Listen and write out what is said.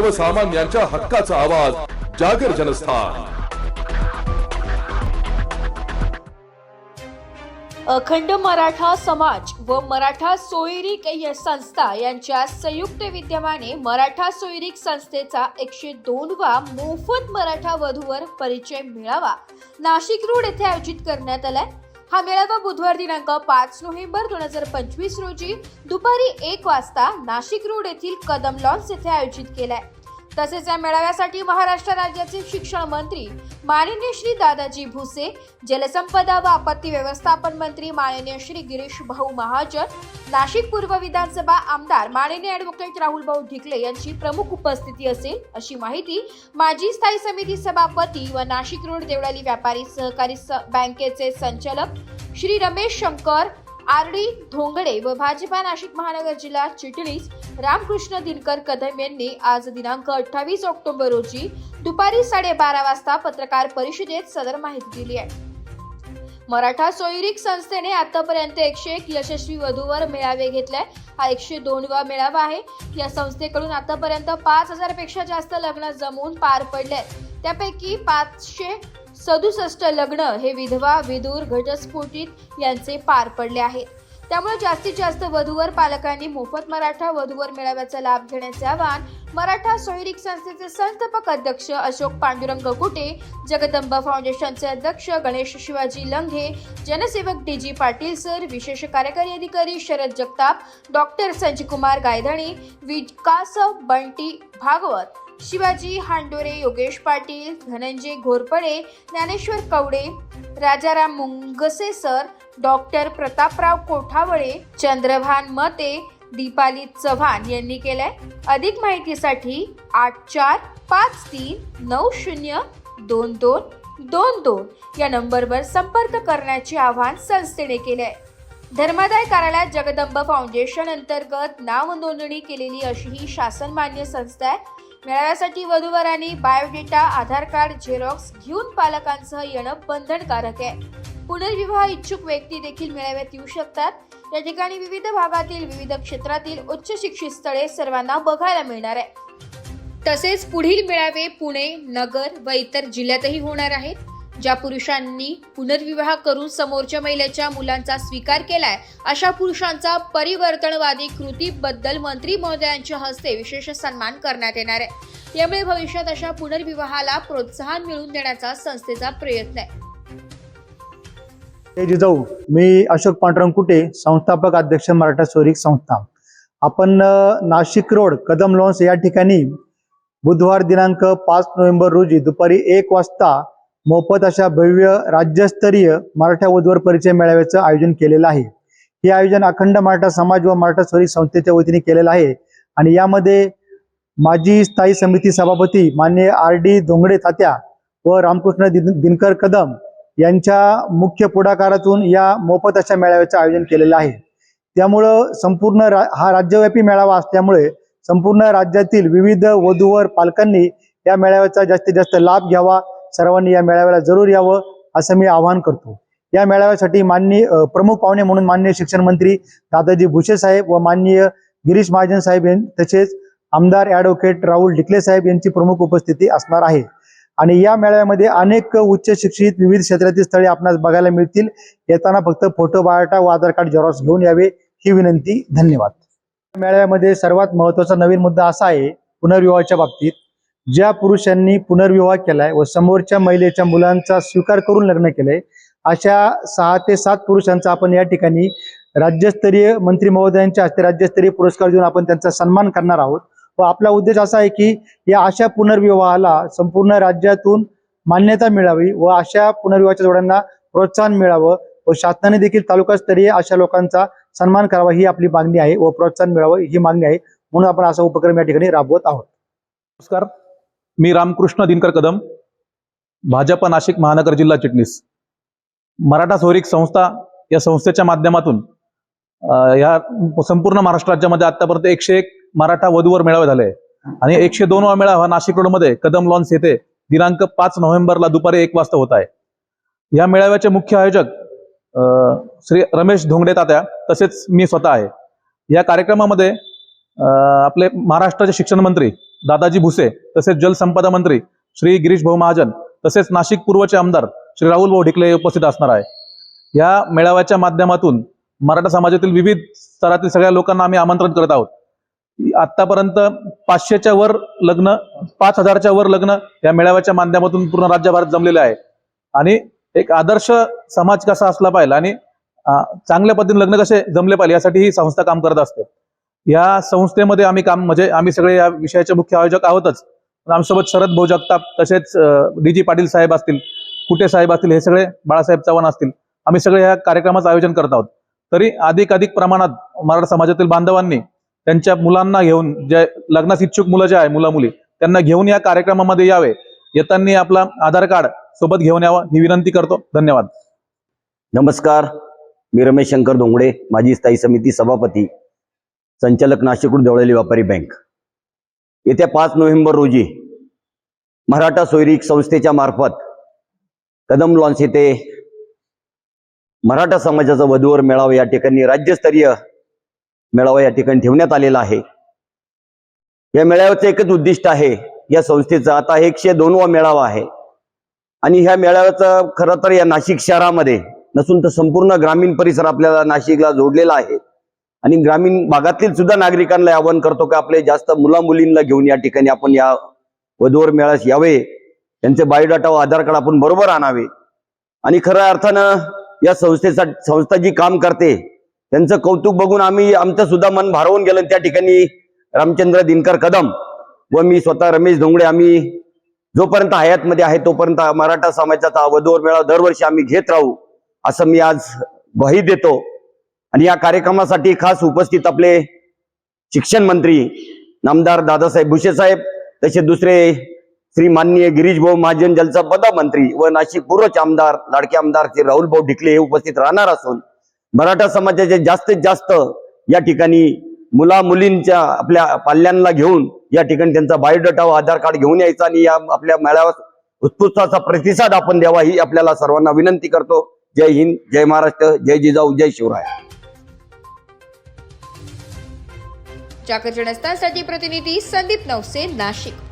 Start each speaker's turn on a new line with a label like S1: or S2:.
S1: सर्वसामान्यांच्या हक्काचा आवाज जागर जनस्थान.
S2: अखंड मराठा समाज व मराठा सोयरीक संस्था यांच्या संयुक्त विद्यमाने मराठा सोयरीक संस्थेचा एकशे दोनवा मोफत मराठा वधूवर परिचय मिळावा नाशिक रोड येथे आयोजित करण्यात आलाय. हा मेळावा बुधवार दिनांक पाच नोव्हेंबर दोन हजार पंचवीस रोजी दुपारी एक वाजता नाशिक रोड येथील कदम लॉन्स येथे आयोजित केलाय. तसेच या मेळाव्यासाठी महाराष्ट्र राज्याचे शिक्षण मंत्री माननीय श्री दादाजी भुसे जलसंपदा व आपत्ती व्यवस्थापन मंत्री माननीय श्री गिरीश भाऊ महाजन नाशिक पूर्व विधानसभा आमदार माननीय ॲडव्होकेट राहुल भाऊ ढिकले यांची प्रमुख उपस्थिती असेल अशी माहिती माजी स्थायी समिती सभापती व नाशिक रोड देवळाली व्यापारी सहकारी स- बँकेचे संचालक श्री रमेश शंकर आर डी धोंगडे व भाजपा नाशिक महानगर जिल्हा चिटणीस रामकृष्ण दिनकर कदम यांनी आज दिनांक अठ्ठावीस ऑक्टोबर रोजी दुपारी साडेबारा वाजता पत्रकार परिषदेत सदर माहिती दिली आहे. मराठा सोयरिक संस्थेने आतापर्यंत एकशे एक यशस्वी वधूवर मेळावे घेतलाय हा एकशे दोनवा मेळावा आहे. या संस्थेकडून आतापर्यंत पाच हजारपेक्षा जास्त लग्न जमवून पार पडले आहेत. त्यापैकी पाचशे सदुसष्ट लग्न हे विधवा विदूर घटस्फोटित यांचे पार पडले आहेत. त्यामुळे जास्तीत जास्त वधूवर पालकांनी मोफत मराठा वधूवर मेळाव्याचा लाभ घेण्याचे आवाहन मराठा सोयरीक संस्थेचे संस्थापक अध्यक्ष अशोक पांडुरंग कुटे जगदंबा फाउंडेशनचे अध्यक्ष गणेश शिवाजी लंघे जनसेवक डी जी पाटील सर विशेष कार्यकारी अधिकारी Sharad Jagtap doctor Sanjaykumar Gaydhani Vikas Bunty Bhagwat Shivaji Handore Yogesh Patil Dhananjay Ghorpade Dnyaneshwar Kawade Rajaram Mungase sir doctor Pratapraoo Kothawale Chandrabhan Mate Deepali Chavan यांनी केलंय. अधिक माहितीसाठी आठ चार पाच तीन नऊ शून्य दोन दोन दोन दोन या नंबरवर संपर्क करण्याचे आवाहन संस्थेने केले आहे धर्मादाय कार्यालयात जगदंब फाउंडेशन अंतर्गत नाव नोंदणी केलेली अशी ही शासन मान्य संस्था आहे. मेळाव्यासाठी वधूवरांनी बायोडेटा आधार कार्ड झेरॉक्स घेऊन पालकांसह येणं बंधनकारक आहे. पुनर्विवाह इच्छुक व्यक्ती देखील मेळाव्यात येऊ शकतात. या ठिकाणी विविध भागातील विविध क्षेत्रातील उच्च शिक्षित स्थळे सर्वांना बघायला मिळणार आहे. तसेच पुढील मेळावे पुणे नगर व इतर जिल्ह्यातही होणार आहेत. ज्या पुरुषांनी पुनर्विवाह करून समोरच्या महिलेच्या मुलांचा स्वीकार केलाय अशा पुरुषांचा परिवर्तनवादी कृतीबद्दल मंत्री महोदयांच्या हस्ते विशेष सन्मान करण्यात येणार आहे. यामुळे भविष्यात अशा पुनर्विवाहाला प्रोत्साहन मिळवून देण्याचा संस्थेचा प्रयत्न आहे.
S3: जय जिजाऊ मी अशोक पांडुरंग कुटे संस्थापक अध्यक्ष मराठा सोयरीक संस्था. आपण नाशिक रोड कदम लॉन्स या ठिकाणी बुधवार दिनांक पाच नोव्हेंबर रोजी दुपारी एक वाजता मोफत अशा भव्य राज्यस्तरीय मराठा वधूवर परिचय मेळाव्याचं आयोजन केलेलं आहे. हे आयोजन अखंड मराठा समाज व मराठा स्वरी संस्थेच्या वतीने केलेलं आहे. आणि यामध्ये माजी स्थायी समिती सभापती मान्य आर डी धोंगडे तात्या व रामकृष्ण दिन- दिनकर कदम यांच्या मुख्य पुढाकारातून या मोफत अशा मेळाव्याचं आयोजन केलेलं आहे. त्यामुळं संपूर्ण रा हा राज्यव्यापी मेळावा असल्यामुळे संपूर्ण राज्यातील विविध वधूवर पालकांनी या मेळाव्याचा जास्तीत जास्त लाभ घ्यावा सर्वांनी या मेळाव्याला जरूर यावं असं मी आवाहन करतो. या मेळाव्यासाठी माननीय प्रमुख पाहुणे म्हणून माननीय शिक्षण मंत्री दादाजी भुसे साहेब व माननीय गिरीश महाजन साहेब तसेच आमदार ॲडव्होकेट राहुल ढिकले साहेब यांची प्रमुख उपस्थिती असणार आहे. आणि या मेळाव्यामध्ये अनेक उच्च शिक्षित विविध क्षेत्रातील स्थळे आपणास बघायला मिळतील. येताना फक्त फोटो बायोटा व आधार कार्ड झेरॉक्स घेऊन यावे ही विनंती धन्यवाद. मेळाव्यामध्ये सर्वात महत्त्वाचा नवीन मुद्दा असा आहे पुनर्विवाहाच्या बाबतीत. ज्या पुरुषांनी पुनर्विवाह केलाय व समोरच्या महिलेच्या मुलांचा स्वीकार करून लग्न केलंय अशा सहा ते सात पुरुषांचा आपण या ठिकाणी राज्यस्तरीय मंत्री महोदयांच्या हस्ते राज्यस्तरीय पुरस्कार देऊन आपण त्यांचा सन्मान करणार आहोत. व आपला उद्देश असा आहे की या अशा पुनर्विवाहाला संपूर्ण राज्यातून मान्यता मिळावी व अशा पुनर्विवाहाच्या जोड्यांना प्रोत्साहन मिळावं व शासनाने देखील तालुकास्तरीय अशा लोकांचा सन्मान करावा ही आपली मागणी आहे व प्रोत्साहन मिळावं ही मागणी आहे. म्हणून आपण असा उपक्रम या ठिकाणी राबवत आहोत.
S4: नमस्कार. मी रामकृष्ण दिनकर कदम भाजप नाशिक महानगर जिल्हा चिटणीस. मराठा सौरिक संस्था या संस्थेच्या माध्यमातून या संपूर्ण महाराष्ट्र राज्यामध्ये आतापर्यंत एकशे एक मराठा वधूवर मेळावे झाले आणि एकशे दोनवा मेळावा हा नाशिक रोडमध्ये कदम लॉन्स येथे दिनांक पाच नोव्हेंबरला दुपारी एक वाजता होत आहे. या मेळाव्याचे मुख्य आयोजक श्री रमेश धोंगडे तात्या तसेच मी स्वतः आहे. या कार्यक्रमामध्ये आपले महाराष्ट्राचे शिक्षण मंत्री दादाजी भुसे तसेच जलसंपदा मंत्री श्री गिरीश भाऊ महाजन तसेच नाशिक पूर्वचे आमदार श्री राहुल भाऊ ढिकले उपस्थित असणार आहे. या मेळाव्याच्या माध्यमातून मराठा समाजातील विविध स्तरातील सगळ्या लोकांना आम्ही आमंत्रण करत आहोत. आतापर्यंत पाचशेच्या वर लग्न पाच हजारच्या वर लग्न या मेळाव्याच्या माध्यमातून पूर्ण राज्यभरात जमलेले आहे. आणि एक आदर्श समाज कसा असला पाहिजे आणि चांगल्या पद्धतीने लग्न कसे जमले पाहिजे यासाठी ही संस्था काम करत असते. या संस्थेमध्ये आम्ही काम म्हणजे आम्ही सगळे या विषयाचे मुख्य आयोजक आहोतच. आमसोबत आमच्यासोबत शरद भाऊ जगताप तसेच डी जी पाटील साहेब असतील कुटे साहेब असतील हे सगळे बाळासाहेब चव्हाण असतील. आम्ही सगळे या कार्यक्रमाचं आयोजन करत आहोत. तरी अधिक अधिक प्रमाणात मराठा समाजातील बांधवांनी त्यांच्या मुलांना घेऊन जे लग्नास इच्छुक मुलं जे आहे मुला मुली त्यांना घेऊन या कार्यक्रमामध्ये यावे. येताना आपला आधार कार्ड सोबत घेऊन यावं ही विनंती करतो. धन्यवाद.
S5: नमस्कार. मी रमेश शंकर धोंगडे माजी स्थायी समिती सभापती. संचालक नाशिकहून देवळाली व्यापारी बँक. येत्या पाच नोव्हेंबर रोजी मराठा सोयरीक संस्थेच्या मार्फत कदम लॉन्च येथे मराठा समाजाचा वधूवर मेळावा या ठिकाणी राज्यस्तरीय मेळावा या ठिकाणी ठेवण्यात आलेला आहे. या मेळाव्याचं एकच उद्दिष्ट आहे या संस्थेचा. आता एकशे दोनवा मेळावा आहे. आणि ह्या मेळाव्याचं खरं तर या नाशिक शहरामध्ये नसून तर संपूर्ण ग्रामीण परिसर आपल्याला नाशिकला जोडलेला आहे. आणि ग्रामीण भागातील सुद्धा नागरिकांना आवाहन करतो की आपले जास्त मुला मुलींना घेऊन या ठिकाणी आपण या वधूवर मेळास यावे. त्यांचे बायोडाटा व आधार कार्ड आपण बरोबर आणावे. आणि खऱ्या अर्थानं या संस्थेसाठी संस्था जी काम करते त्यांचं कौतुक बघून आम्ही आमचं सुद्धा मन भारावून गेलं त्या ठिकाणी रामचंद्र दिनकर कदम व मी स्वतः रमेश धोंगडे आम्ही जोपर्यंत हयातमध्ये आहे तोपर्यंत मराठा समाजाचा वधूवर मेळावा दरवर्षी आम्ही घेत राहू असं मी आज ग्वाही देतो. आणि या कार्यक्रमासाठी खास उपस्थित आपले शिक्षण मंत्री नामदार दादासाहेब भुसे साहेब तसे दुसरे श्री माननीय गिरीश भाऊ महाजन जलसंपदा मंत्री व नाशिक पूर्वचे आमदार लाडके आमदार श्री राहुल भाऊ ढिकले हे उपस्थित राहणार असून मराठा समाजाचे जास्तीत जास्त या ठिकाणी मुला मुलींच्या आपल्या पाल्यांना घेऊन या ठिकाणी त्यांचा बायोडाटा व आधार कार्ड घेऊन यायचा आणि या आपल्या मेळाव्यास उत्स्फूर्त प्रतिसाद आपण द्यावा ही आपल्याला सर्वांना विनंती करतो. जय हिंद जय महाराष्ट्र जय जिजाऊ जय शिवराय.
S2: चाकरजनस्थानसाठी प्रतिनिधी संदीप नवसे नाशिक.